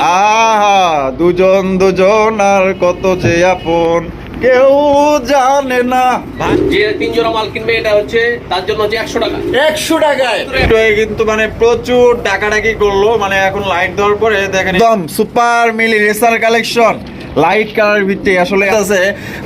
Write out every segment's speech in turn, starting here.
আহা দুজন দুজন আর কত যে আপন। কেউ জানে না। যে তিন জোড়া মাল কিনবে এটা হচ্ছে তার জন্য হচ্ছে একশো টাকা। একশো টাকায়। কিন্তু মানে প্রচুর ডাকাডাকি করল মানে এখন লাইট দেওয়ার পরে দেখেন একদম সুপার মিলি রেসার কালেকশন লাইট কালার ভিত্তি আসলে আছে।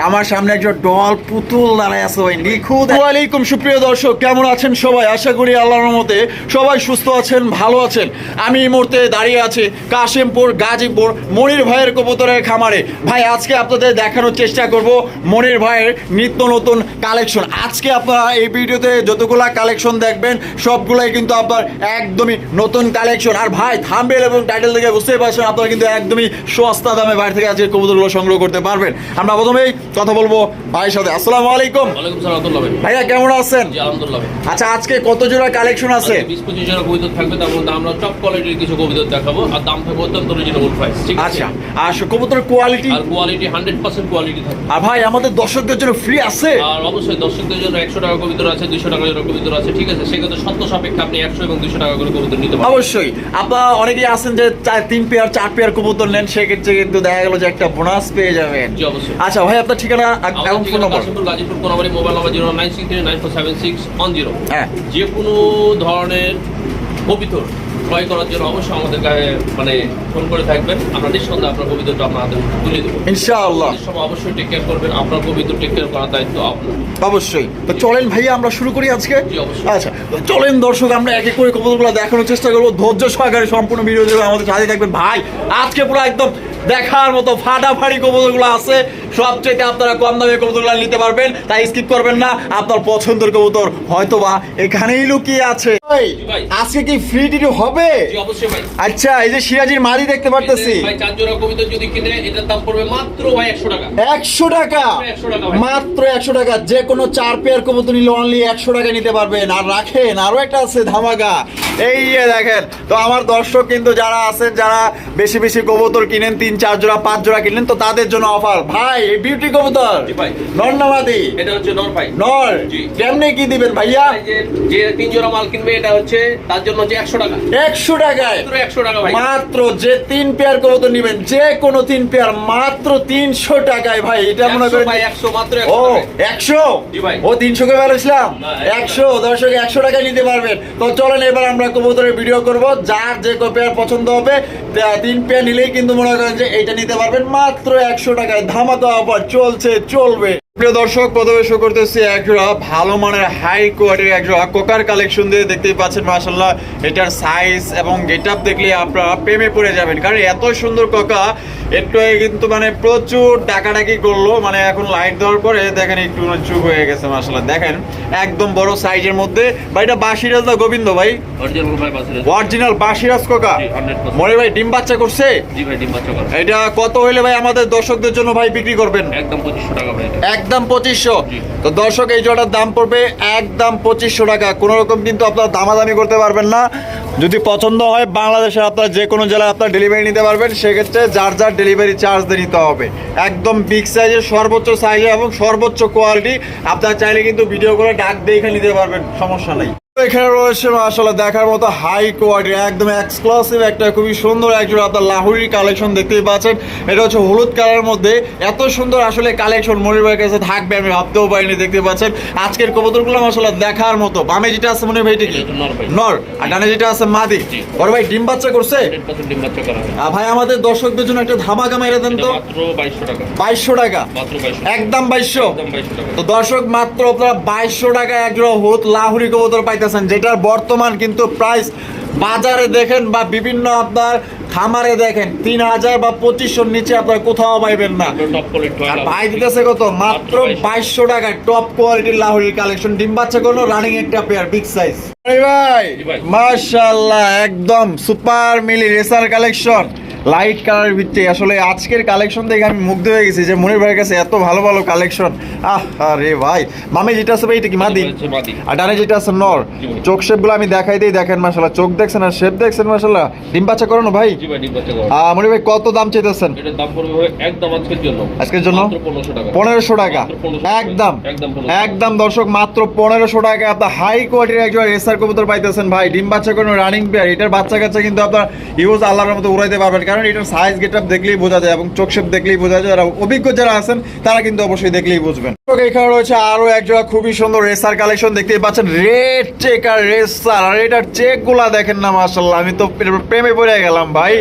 আমার সামনে একজন ডল পুতুল দাঁড়ায় আছে ওই নিখুঁত। ওয়ালাইকুম সুপ্রিয় দর্শক, কেমন আছেন সবাই? আশা করি আল্লাহর মতে সবাই সুস্থ আছেন, ভালো আছেন। আমি এই মুহূর্তে দাঁড়িয়ে আছি কাশিমপুর, গাজীপুর, মনির ভাইয়ের কবুতরের খামারে। ভাই, আজকে আপনাদের দেখানোর চেষ্টা করব মনির ভাইয়ের নিত্য নতুন কালেকশন। আজকে আপনারা এই ভিডিওতে যতগুলা কালেকশন দেখবেন, সবগুলাই কিন্তু আপনার একদমই নতুন কালেকশন। আর ভাই থাম্বেল এবং টাইটেল থেকে বুঝতেই পারছেন, আপনারা কিন্তু একদমই সস্তা দামে বাইরে থেকে আজকে কবুতরগুলো সংগ্রহ করতে পারবেন। আমরা প্রথমেই কথা বলব ভাইয়ের সাথে। আসসালামু আলাইকুম। ভাইয়া কেমন আছেন? আচ্ছা আজকে কত জোড়া কালেকশন আছে? বিশ পঁচিশ জোড়া কবিতা থাকবে তার আমরা টপ কোয়ালিটির কিছু কবিতা দেখাবো আর দাম থাকবে অত্যন্ত রিজনেবল প্রাইস ঠিক আছে? আচ্ছা আর কবুতরের কোয়ালিটি আর কোয়ালিটি হান্ড্রেড পার্সেন্ট কোয়ালিটি থাকবে। আর ভাই আমাদের দর্শকদের জন্য ফ্রি আছে? আর অবশ্যই দর্শকদের জন্য একশো টাকা কবিতর আছে দুশো টাকা জন্য কবিতর আছে ঠিক আছে? সেক্ষেত্রে সত্য সাপেক্ষে আপনি একশো এবং দুশো টাকা করে কবিতর নিতে পারবেন। অবশ্যই। আপনারা অনেকেই আছেন যে চার তিন পেয়ার চার পেয়ার কবুতর নেন সেক্ষেত্রে কিন্তু দেখা গেল যে একটা বোনাস পেয়ে যাবেন। জি অবশ্যই। আচ্ছা ভাই আপনার ঠিকানা এবং ফোন নম্বর Gazipur Konabari mobile number zero nine six three nine four seven six one zero হ্যাঁ। যে কোনো ধরনের কবিতর ক্রয় করার জন্য অবশ্যই আমাদের গায়ে মানে ফোন করে থাকবেন। আমরা নিঃসন্দেহে আপনার কবিতরটা আপনার হাতে তুলে দেবো। ইনশাআল্লাহ। সব অবশ্যই টেক কেয়ার করবেন। আপনার কবিতর টেক কেয়ার করার দায়িত্ব আপনার। অবশ্যই। তো চলেন ভাইয়া আমরা শুরু করি আজকে। জি, অবশ্যই। আচ্ছা চলেন দর্শক আমরা এক এক করে কবুতরগুলো দেখানোর চেষ্টা করব। ধৈর্য সহকারে সম্পূর্ণ ভিডিও আমাদের সাথে থাকবেন। ভাই আজকে পুরো একদম দেখার মতো ফাটাফাড়ি কবুতরগুলো আছে। সবচেয়ে আপনারা কম দামে কবুতরগুলো নিতে পারবেন তাই স্কিপ করবেন না। আপনার পছন্দের কবুতর হয়তোবা এখানেই লুকিয়ে আছে। আজকে কি ফ্রি টিটি হবে? আচ্ছা এই যে সিরাজির মাদি দেখতে পারতেছি। ভাই চার জোড়া কবিতর যদি কিনে এটার দাম পড়বে মাত্র ভাই একশো টাকা। একশো টাকা? 100 টাকা ভাই। মাত্র একশো টাকা। যে কোনো চার পেয়ার কবুতর নিলে অনলি একশো টাকা নিতে পারবেন। আর রাখেন আরও একটা আছে ধামাকা। এই দেখেন তো আমার দর্শক কিন্তু যারা আছেন যারা বেশি বেশি কবুতর কিনেন তিন চার জোড়া পাঁচ জোড়া কিনেন তো তাদের জন্য অফার ভাই এই বিউটি কবুতর। জি ভাই। নর্নামাদি। এটা হচ্ছে নর ভাই। নর? কেমনে কি দিবেন ভাইয়া? যে যে তিন জোড়া মাল কিনবে এটা হচ্ছে তার জন্য হচ্ছে একশো টাকা। একশো টাকায়? মাত্র একশো টাকা ভাই। মাত্র যে তিন পেয়ার কবুতর নিবেন যে কোনো তিন পেয়ার মাত্র তিনশো টাকায় ভাই এটা মনে 100 করেন একশো মাত্র ও একশো। ও তিনশো কে একশো দর্শক একশো টাকা নিতে পারবেন। তো চলেন এবার আমরা কবুতরের ভিডিও করব। যার যে পেয়ার পছন্দ হবে তিন পেয়ার নিলেই কিন্তু মনে করেন যে এইটা নিতে পারবেন মাত্র একশো টাকায়। ধামাকা অফার চলছে চলবে প্রিয় দর্শক প্রথমে শো করতেছি একজোড়া ভালো মানের হাই কোয়ালিটির একজোড়া কোকার কালেকশন দিয়ে দেখতেই পাচ্ছেন মাসাল্লাহ এটার সাইজ এবং গেট আপ দেখলে আপনারা প্রেমে পড়ে যাবেন। কারণ এত সুন্দর কোকা একটু কিন্তু মানে প্রচুর ডাকাডাকি করল মানে এখন লাইট দেওয়ার পরে দেখেন একটু মানে চুপ হয়ে গেছে মাসাল্লাহ দেখেন একদম বড় সাইজের মধ্যে। ভাই এটা বাসিরাজ না গোবিন্দ ভাই? অরিজিনাল বাসিরাজ কোকা জি, 100% মনে ভাই ডিম বাচ্চা করছে? এটা কত হইলে ভাই আমাদের দর্শকদের জন্য ভাই বিক্রি করবেন? একদম পঁচিশশো টাকা ভাই। একদম পঁচিশশো। তো দর্শক এই জোড়ার দাম পড়বে একদম পঁচিশশো টাকা। কোনো রকম কিন্তু আপনারা দামাদামি করতে পারবেন না। যদি পছন্দ হয় বাংলাদেশের আপনার যে কোনো জেলায় আপনার ডেলিভারি নিতে পারবেন। সেক্ষেত্রে যার যার ডেলিভারি চার্জ দিয়ে নিতে হবে। একদম বিগ সাইজের সর্বোচ্চ সাইজে এবং সর্বোচ্চ কোয়ালিটি আপনারা চাইলে কিন্তু ভিডিও করে ডাক দেখে নিতে পারবেন। সমস্যা নাই। এখানে রয়েছে আসলে দেখার মতো হাই কোয়ালিটি একদম এক্সক্লুসিভ একটা খুবই সুন্দর আপনার লাহুরি কালেকশন দেখতেই পাচ্ছেন। এটা হচ্ছে হলুদ কালারের মধ্যে এত সুন্দর আসলে কালেকশন মনির ভাইয়ের কাছে থাকবে আমি ভাবতেও পারিনি দেখতে পাচ্ছেন। আজকের কবুতরগুলো আসলে দেখার মতো। বামে যেটা আছে মনির ভাই নর আর ডানে যেটা আছে মাদি। বড় ভাই ডিম বাচ্চা করছে? 100% ডিম বাচ্চা করা। আহ, ভাই আমাদের দর্শকদের জন্য একটা ধামাকা মেরে দেন তো। বাইশশো টাকা। টাকা। একদম বাইশশো। টাকা। তো দর্শক মাত্র আপনারা বাইশশো টাকায় একজোড়া হুত লাহুরি কবুতর পাইতেছেন যেটার বর্তমান কিন্তু প্রাইস বাজারে দেখেন বা বিভিন্ন আপনার খামারে দেখেন তিন হাজার বা পঁচিশশোর নিচে আপনার কোথাও পাইবেন না। টপ কোয়ালিটি আর ভাই দিতেছে কত? মাত্র বাইশশো। টাকায় টপ কোয়ালিটির লাহুরির কালেকশন ডিম বাচ্চা করল রানিং একটা পেয়ার বিগ সাইজ ভাই। মাশাআল্লাহ একদম সুপার মিলি রেসার কালেকশন লাইট কালারের ভিত্তি আসলে আজকের কালেকশন দেখে আমি মুগ্ধ হয়ে গেছি যে মনির ভাইয়ের কাছে এত ভালো ভালো কালেকশন আহ আরে ভাই। মামি যেটা আছে ভাই এটা কি মাদি? আর ডানে যেটা আছে নর। চোখ শেপগুলো আমি দেখাই দিই দেখেন মাসাল্লাহ চোখ দেখছেন আর শেপ দেখছেন মাসাল্লাহ ডিম বাচ্চা করানো ভাই? মনির ভাই কত দাম চাইতেছেন? আজকের জন্য। আজকের জন্য? মাত্র 1500 টাকা। পনেরোশো টাকা। মাত্র 1500 টাকা। একদম। একদম দর্শক মাত্র পনেরোশো টাকা। আপনার হাই কোয়ালিটির একজন রেসার কবুতর পাইতেছেন ভাই। ডিম বাচ্চা কোনো রানিং পেয়ার এটার বাচ্চা কাচ্চা কিন্তু আপনার ইউজ আল্লাহর মতো উড়াইতে পারবেন। কারণ এটার সাইজ গেট আপ দেখলেই বোঝা যায় এবং চোখ শেপ দেখলেই বোঝা যায়। যারা অভিজ্ঞ যারা আছেন তারা কিন্তু অবশ্যই দেখলেই বুঝবেন। এখানে রয়েছে আরও একজোড়া খুবই সুন্দর রেসার কালেকশন দেখতেই পাচ্ছেন। রেড চেক আর রেসার আর এটার চেকগুলা দেখেন না মাসাল্লাহ আমি তো প্রেমে পড়ে গেলাম ভাই।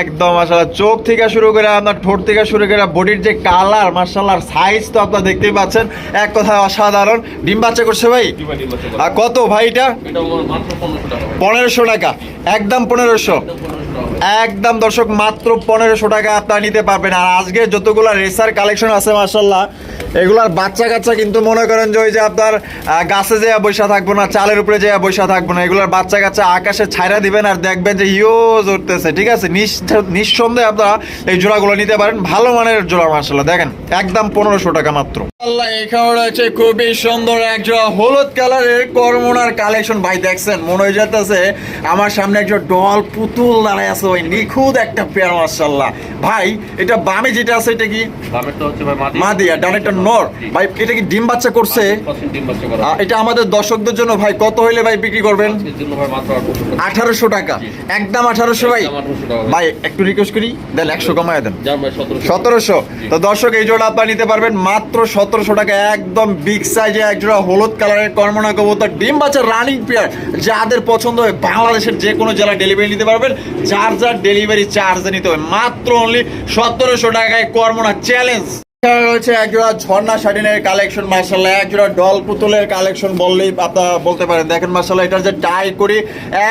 একদম আসলে চোখ থেকে শুরু করে আপনার ঠোঁট থেকে শুরু করে বডির যে কালার মার্শাল্লাহ সাইজ তো আপনার দেখতেই পাচ্ছেন। এক কথায় অসাধারণ। ডিম বাচ্চা করছে ভাই। আর কত ভাই এটা? এটা আমার মাত্র 1500 টাকা। ভাই। পনেরোশো টাকা। একদম পনেরোশো। একদম 1500 টাকা ভাই। একদম দর্শক মাত্র পনেরোশো টাকা আপনারা নিতে পারবেন। আর আজকে যতগুলো রেসার কালেকশন আছে মার্শাল্লাহ এগুলার বাচ্চা কাচ্চা কিন্তু মনে করেন যে ওই যে আপনার গাছে যে বৈশা থাকব না, চালের উপরে যে বৈশা থাকব না, এগুলার বাচ্চা কাচ্চা আকাশে ছাইরা দিবেন আর দেখবেন যে ইউজ উঠতেছে ঠিক আছে? নিঃসন্দেহে আপনারা এই জোড়াগুলো নিতে পারেন, ভালো মানের জোড়া মার্শাল্লাহ দেখেন, একদম পনেরোশো টাকা মাত্র। আল্লাহ খুবই সুন্দর এক জোড়া হলুদ কালারের করমোনার কালেকশন। ভাই, দেখছেন, মনে হয়ে আমার সামনে একজন ডল পুতুল দাঁড়ায় আছে, ওই নিখুঁত একটা পেয়ার মার্শাল্লাহ ভাই এটা বামে যেটা আছে এটা কি? দামেরটা হচ্ছে ভাই মাদি। মাদি আর ডান একটা নর। ভাই এটা কি ডিম বাচ্চা করছে? 5% ডিম বাচ্চা করা। আহ, এটা আমাদের দর্শকদের জন্য ভাই কত হইলে ভাই বিক্রি করবেন? আজকের জন্য ভাই মাত্র 1800 টাকা। আঠারোশো টাকা। একদম আঠারোশো ভাই। একদম 1800 টাকা ভাই। একটু রিকোয়েস্ট করি দেন একশো কমায় দেন। যান ভাই 1700 সতেরোশো। তো দর্শক এই জোড়া আপনারা নিতে পারবেন মাত্র সতেরোশো টাকা একদম বিগ সাইজে এক জোড়া হলুদ কালারের কর্মনা কবুতর ডিম বাচ্চা রানিং পেয়ার যাদের পছন্দ হয় বাংলাদেশের যে কোনো জেলা ডেলিভারি নিতে পারবেন। যার যার ডেলিভারি চার্জ নিতে হবে। মাত্র অনলি সতেরোশো টাকায় কর্মনা চ্যালেঞ্জ এখানে রয়েছে একজোড়া ঝর্ণা শাটিনের কালেকশন মার্শাল্লাহ একজোড়া ডল পুতুলের কালেকশন বললেই আপনারা বলতে পারেন। দেখেন মার্শাল্লাহ এটার যে টাই করি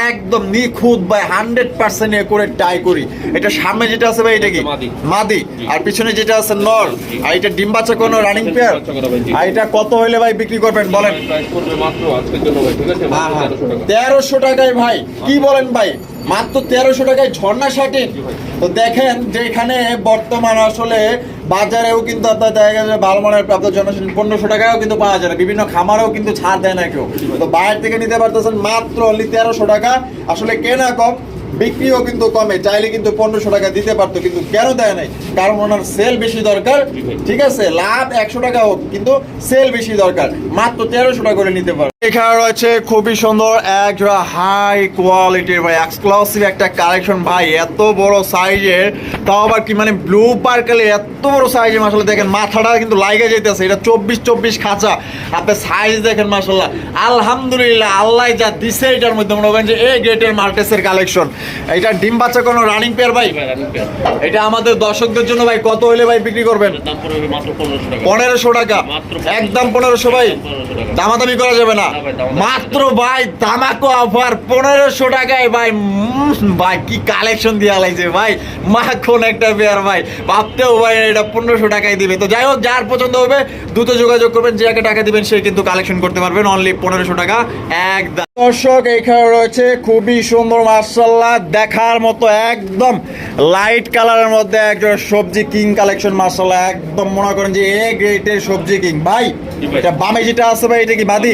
একদম নিখুঁত ভাই হান্ড্রেড পার্সেন্ট এ করে টাই করি। এটা সামনে যেটা আছে ভাই এটা কি? মাদি। মাদি। আর পিছনে যেটা আছে নর। আর এটা ডিম বাচ্চা কোনো রানিং পেয়ার। আর এটা কত হইলে ভাই বিক্রি করবেন বলেন? প্রাইস পড়বে মাত্র আজকের জন্য ভাই, ঠিক আছে? হ্যাঁ, মাত্র 1300 টাকা। তেরোশো টাকায় ভাই কি বলেন ভাই? মাত্র তেরোশো টাকায় ঝর্ণা শাটিন তো দেখেন যে এখানে বর্তমান আসলে বাজারেও কিন্তু আপনার দেখা গেছে ভালো মানের আপনার জনসংখ্যা পনেরোশো টাকাও কিন্তু পাওয়া যায় না। বিভিন্ন খামারেও কিন্তু ছাড় দেয় না কেউ। তো বাইরে থেকে নিতে পারতেছেন মাত্র অনলি তেরোশো টাকা। আসলে কেনা কম, বিক্রিও কিন্তু কমে। চাইলে কিন্তু পনেরোশো টাকা দিতে পারতো, কিন্তু কেন দেয় নাই। কারণ ওনার সেল বেশি দরকার। ঠিক আছে? লাভ একশো টাকা হোক, কিন্তু সেল বেশি দরকার। মাত্র তেরোশো টাকা করে নিতে পারো। এখানে রয়েছে খুবই সুন্দর এক হাই কোয়ালিটির ভাই এক্সক্লুসিভ একটা কালেকশন ভাই এত বড় সাইজের তাও আবার কি মানে ব্লু পার্কেলে এত বড় সাইজের মাসাল্লাহ দেখেন মাথাটা কিন্তু লাইগে যেতেছে এটা চব্বিশ চব্বিশ খাঁচা আপনি সাইজ দেখেন মাসাল্লাহ আলহামদুলিল্লাহ আল্লাহ যা দিছে এটার মধ্যে মনে করেন যে এই গ্রেটের মার্কেসের কালেকশন এটা ডিম বাচ্চা কোনো রানিং পেয়ার ভাই। এটা আমাদের দর্শকদের জন্য ভাই কত হইলে ভাই বিক্রি করবেন? এটার দাম পড়বে মাত্র 1500 টাকা। পনেরোশো টাকা একদম পনেরোশো ভাই। দামাদামি করা যাবে না। মাত্র ভাই তামাকো অফার পনেরোশো টাকায় ভাই ভাই কি কালেকশন দেওয়া লাগছে ভাই। মাখন একটা পেয়ার ভাই। ভাবতেও ভাই এটা পনেরোশো টাকায় দিবে। তো যাই হোক, যার পছন্দ হবে, দ্রুত যোগাযোগ করবেন, যে একে টাকা দিবেন, সে কিন্তু কালেকশন করতে পারবেন। অনলি পনেরোশো টাকা, একদম। দর্শক এখানে রয়েছে খুবই সুন্দর মার্শাল্লাহ দেখার মতো একদম লাইট কালারের মধ্যে একজন সবজি কিং কালেকশন মার্শাল্লাহ একদম মনে করেন যে এ গ্রেটের সবজি কিং ভাই। এটা বামে যেটা আছে ভাই এটা কি মাদি,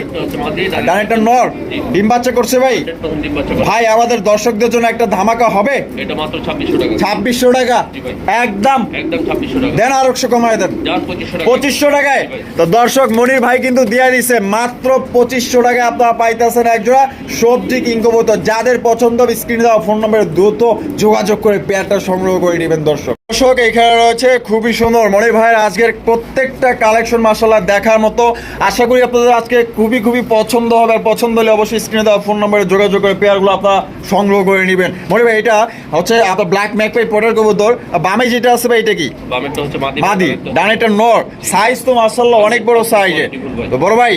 ডান- ডানেরটা নর ডিম বাচ্চা করছে ভাই 100% ডিম বাচ্চা করা। ভাই আমাদের দর্শকদের জন্য একটা ধামাকা হবে এটা মাত্র 2600 টাকা। ছাব্বিশশো টাকা একদম একদম 2600 টাকা। দেন আর একশো কমায় দেন 2500 টাকা। পঁচিশশো টাকায় তো দর্শক মনির ভাই কিন্তু দিয়ে দিছে মাত্র পঁচিশশো টাকায় আপনারা পাইতেছেন একজোড়া সবজি কিংকবুতর যাদের পছন্দ স্ক্রিনে দেওয়া ফোন নম্বরে দ্রুত যোগাযোগ করে পেয়ারটা সংগ্রহ করে নেবেন দর্শক। দর্শক এখানে রয়েছে খুবই সুন্দর মনির ভাইয়ের আজকের প্রত্যেকটা কালেকশন মাসাল্লাহ দেখার মতো। আশা করি আপনাদের আজকে খুবই খুবই পছন্দ হবে আর পছন্দ হলে অবশ্যই স্ক্রিনে দেওয়া ফোন নম্বরে যোগাযোগ করে পেয়ারগুলো আপনারা সংগ্রহ করে নেবেন। মনির ভাই এটা হচ্ছে আপনার ব্ল্যাক ম্যাকপাই পটের কবুতর। বামে যেটা আছে ভাই এটা কি? মাদি, ডানেরটা- ডানেরটা নর। সাইজ তো মার্শাল্লাহ অনেক বড় সাইজে তো বড় ভাই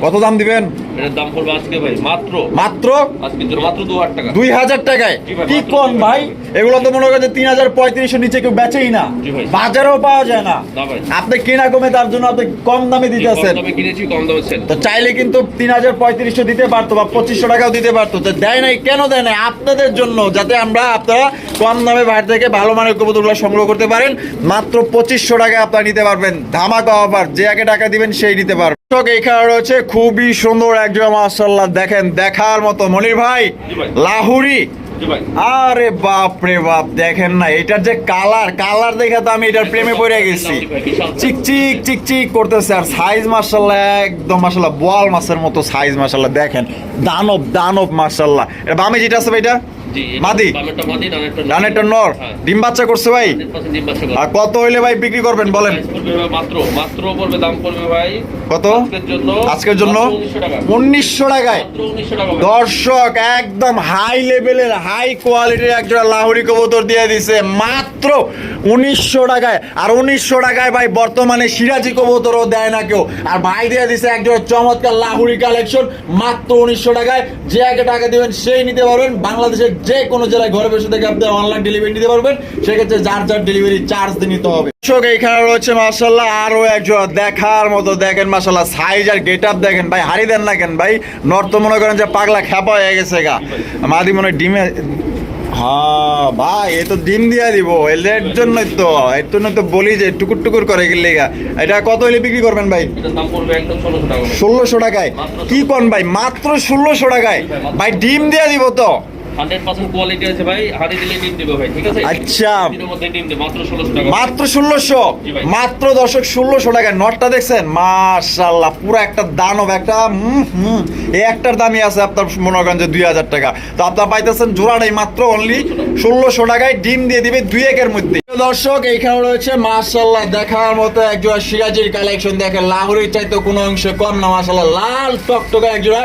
কত দাম দিবেন? দাম আজকে ভাই মাত্র। মাত্র? মাত্র দুই হাজার টাকায়। কি 2000 ভাই? এগুলো তো মনে করেন তিন হাজার পঁয়ত্রিশের নিচে কেউ কেউ বেচেই না। বাজারেও পাওয়া যায় না। আপনি কিনা কমে তার জন্য আপনি কম দামে দিতেছেন। দামে সেল। তো চাইলে কিন্তু তিন হাজার পঁয়ত্রিশশো দিতে পারতো বা পঁচিশশো টাকাও দিতে পারতো। তো দেয় নাই কেন দেয় নাই? আপনাদের জন্য যাতে আমরা আপনারা কম দামে বাইরে থেকে ভালো মানের কবুতরগুলো সংগ্রহ করতে পারেন। মাত্র পঁচিশশো টাকায় আপনারা নিতে পারবেন। ধামাকা অফার যে আগে টাকা দিবেন সেই নিতে পারবেন। এইখানে রয়েছে খুবই সুন্দর একজন মাসাল্লাহ দেখেন দেখার মতো। মনির ভাই। লাহুরি আরে বাপ রে বাপ দেখেন না এটার যে কালার কালার দেখে তো আমি এটার প্রেমে পড়ে গেছি। চিক চিক চিক চিক করতেছে আর সাইজ মার্শাল্লাহ একদম মার্শাল্লাহ বোয়াল মাছের মতো সাইজ মার্শাল্লাহ দেখেন। দানব দানব মার্শাল্লাহ এটা বামে যেটা আছে এটা? মাদি? ডানেরটা নর। হ্যাঁ। ডিম বাচ্চা করছে ভাই? 100% ডিম বাচ্চা করে। আর কত হইলে ভাই বিক্রি করবেন বলেন? Price পড়বে ভাই মাত্র মাত্র পড়বে দাম পড়বে ভাই কত? আজকের জন্য উনিশশো টাকায়। দর্শক একদম হাই লেভেলের হাই কোয়ালিটির একজোড়া লাহোরি কবুতর দিয়ে দিছে মাত্র উনিশশো টাকায়। আর উনিশশো টাকায় ভাই বর্তমানে সিরাজি কবুতরও দেয় না কেউ। আর ভাই দিয়ে দিছে একজোড়া চমৎকার লাহুরি কালেকশন মাত্র উনিশশো টাকায়। যে আগে টাকা দেবেন সেই নিতে পারবেন। বাংলাদেশের যে কোনো জেলায় ঘরে বসে থেকে আপনি অনলাইন ডেলিভারি নিতে পারবেন। সেক্ষেত্রে যার যার ডেলিভারি চার্জ নিতে হবে। দর্শক এখানে রয়েছে মাসাল্লাহ আরও একজোড়া দেখার মতো। দেখেন মাসাল্লাহ সাইজ আর গেট আপ দেখেন। ভাই হারি দেন না কেন? ভাই নর্থ মনে করেন যে পাগলা খেপা হয়ে গেছে গা। মাদি মনে ডিমে হ্যাঁ ভাই এ তো ডিম দিয়া দিব। এর জন্যই তো। এর জন্য তো বলি যে টুকুর টুকুর করে গেলে এটা কত হলে বিক্রি করবেন ভাই। ষোলোশো টাকায়। কি কোন ভাই? মাত্র ষোলোশো টাকায়। ভাই ডিম দিয়া দিব তো। হান্ড্রেড পার্সেন্ট কোয়ালিটি আছে ভাই হাড়ি দিলে ডিম দেবে ভাই ঠিক আছে? আচ্ছা। দিনের মধ্যে ডিম দেবে মাত্র টাকা। মাত্র দর্শক নটটা দেখছেন? পুরো একটা দানব একটা এই একটার দামই আছে আপনার মনে টাকা। তো আপনার পাইতেছেন জোড়াটাই মাত্র অনলি টাকায় ডিম দিয়ে দিবে দুই একের মধ্যে। দর্শক এইখানে রয়েছে মার্শাল্লাহ দেখার মতো একজোড়া সিরাজির কালেকশন। দেখেন লাহোরের চাইতে কোনো অংশে কম না মার্শাল্লাহ লাল টকটকা একজোড়া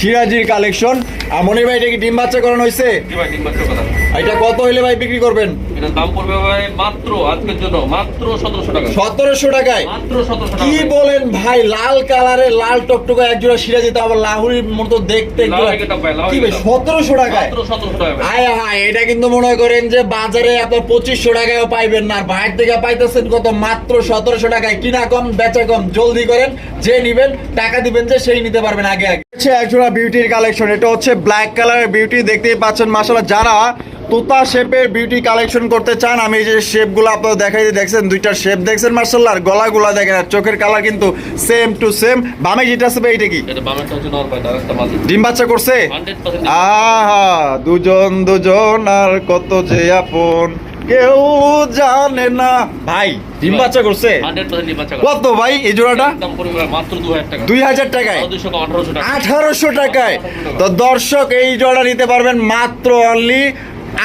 সিরাজির কালেকশন। আর মনির ভাই এটা কি ডিম বাচ্চা করানো হয়েছে? এটা কত হইলে ভাই বিক্রি করবেন? এটার দাম পড়বে ভাই মাত্র আজকের জন্য মাত্র সতেরোশো টাকা। সতেরোশো টাকায়? মাত্র সতেরোশো টাকা কি বলেন ভাই লাল কালারে লাল টকটকা একজোড়া সিরাজি তো আবার লাহুরির মতো দেখতে লাল গেটআপ ভাই, লাল কি ভাই গেটআপ। সতেরোশো টাকায়? মাত্র সতেরোশো টাকা আয় হায় এটা কিন্তু মনে করেন যে বাজারে আপনার পঁচিশশো টাকায়ও পাইবেন না বাইরে থেকে পাইতেছেন কত? মাত্র সতেরোশো টাকায়। কিনা কম বেচা কম জলদি করেন যে নিবেন টাকা দিবেন যে সেই নিতে পারবেন আগে আগে। হচ্ছে একজোড়া বিউটির কালেকশন এটা হচ্ছে ব্ল্যাক কালারের বিউটি দেখতেই পাচ্ছেন মাসালা যারা তোতা শেপের বিউটি কালেকশন করতে চান আমি এই যে শেপগুলো আপনারা দেখাই দেখছেন? দুইটা শেপ দেখছেন মার্শাল্লাহ আর গলাগুলা দেখেন আর চোখের কালার কিন্তু সেম টু সেম বামে যেটা আছে ভাই, এটা কি। ডিম বাচ্চা করছে? 100% আহা দুজন দুজন আর কত যে আপন। কেউ জানে না। ভাই ডিম বাচ্চা করছে? 100% ডিম বাচ্চা কত ভাই এই জোড়াটা? দাম পড়বে মাত্র 2000 টাকা। দুই হাজার টাকায়? আরও 200 টাকা, 1800 আঠারোশো টাকায়। তো দর্শক এই জোড়া নিতে পারবেন মাত্র অনলি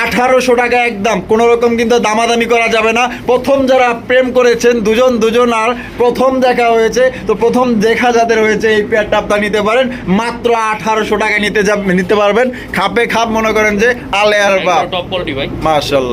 আঠারোশো টাকা একদম। কোনো রকম কিন্তু দামাদামি করা যাবে না। প্রথম যারা প্রেম করেছেন দুজন দুজন আর প্রথম দেখা হয়েছে। তো প্রথম দেখা যাদের হয়েছে এই পেয়ারটা আপনারা নিতে পারেন। মাত্র আঠারোশো টাকা নিতে যা নিতে পারবেন। খাপে খাপ মনে করেন যে আলে আর বাপ